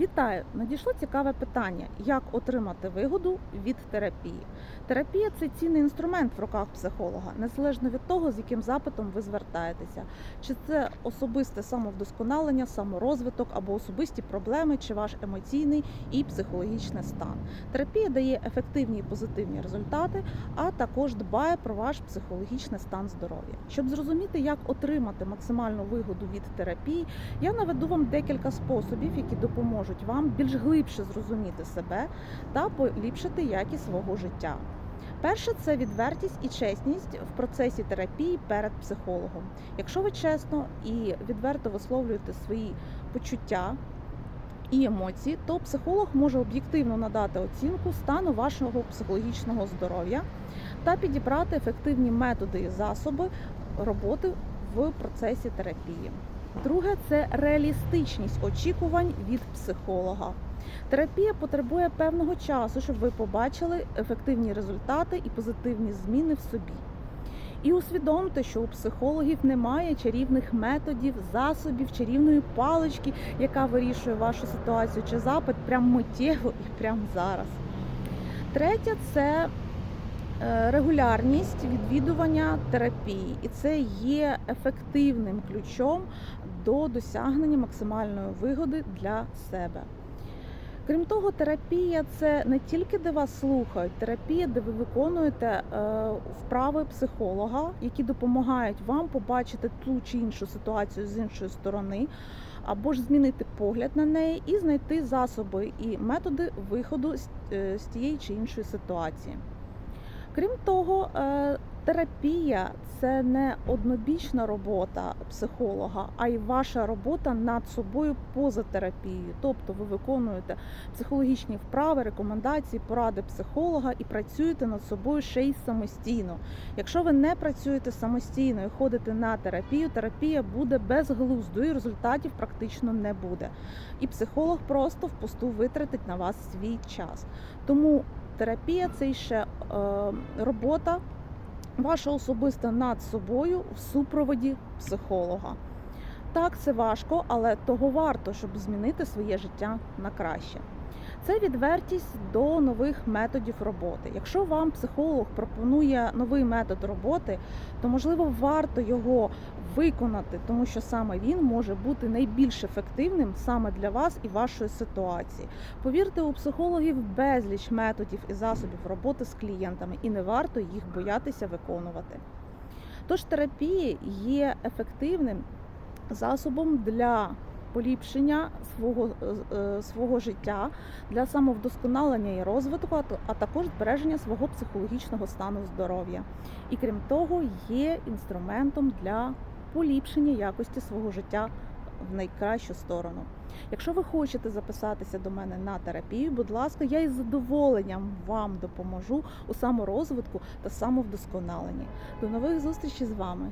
Вітаю! Надійшло цікаве питання: як отримати вигоду від терапії. Терапія це цінний інструмент в руках психолога, незалежно від того, з яким запитом ви звертаєтеся, чи це особисте самовдосконалення, саморозвиток або особисті проблеми, чи ваш емоційний і психологічний стан. Терапія дає ефективні і позитивні результати, а також дбає про ваш психологічний стан здоров'я. Щоб зрозуміти, як отримати максимальну вигоду від терапії, я наведу вам декілька способів, які допоможуть вам більш глибше зрозуміти себе та поліпшити якість свого життя. Перше це відвертість і чесність в процесі терапії перед психологом. Якщо ви чесно і відверто висловлюєте свої почуття і емоції, то психолог може об'єктивно надати оцінку стану вашого психологічного здоров'я та підібрати ефективні методи і засоби роботи в процесі терапії. Друге це реалістичність очікувань від психолога. Терапія потребує певного часу, щоб ви побачили ефективні результати і позитивні зміни в собі. І усвідомте, що у психологів немає чарівних методів, засобів, чарівної палички, яка вирішує вашу ситуацію чи запит прямо миттєво і прямо зараз. Третє це е, регулярність відвідування терапії, і це є ефективним ключом до досягнення максимальної вигоди для себе. Крім того, терапія це не тільки де вас слухають, терапія, де ви виконуєте е, вправи психолога, які допомагають вам побачити ту чи іншу ситуацію з іншої сторони, або ж змінити погляд на неї і знайти засоби і методи виходу з, е, тієї чи іншої ситуації. Крім того, е, терапія це не однобічна робота психолога, а й ваша робота над собою поза терапією. Тобто ви виконуєте психологічні вправи, рекомендації, поради психолога і працюєте над собою ще й самостійно. Якщо ви не працюєте самостійно і ходите на терапію, терапія буде безглуздою, і результатів практично не буде. І психолог просто впусту витратить на вас свій час. Тому терапія це ще е, робота ваша особиста над собою в супроводі психолога. Так, це важко, але того варто, щоб змінити своє життя на краще. Це відвертість до нових методів роботи. Якщо вам психолог пропонує новий метод роботи, то можливо варто його виконати, тому що саме він може бути найбільш ефективним саме для вас і вашої ситуації. Повірте, у психологів безліч методів і засобів роботи з клієнтами, і не варто їх боятися виконувати. Тож терапія є ефективним засобом для поліпшення свого, е, свого життя, для самовдосконалення і розвитку, а також збереження свого психологічного стану здоров'я. І крім того, є інструментом для поліпшення якості свого життя в найкращу сторону. Якщо ви хочете записатися до мене на терапію, будь ласка, я із задоволенням вам допоможу у саморозвитку та самовдосконаленні. До нових зустрічей з вами!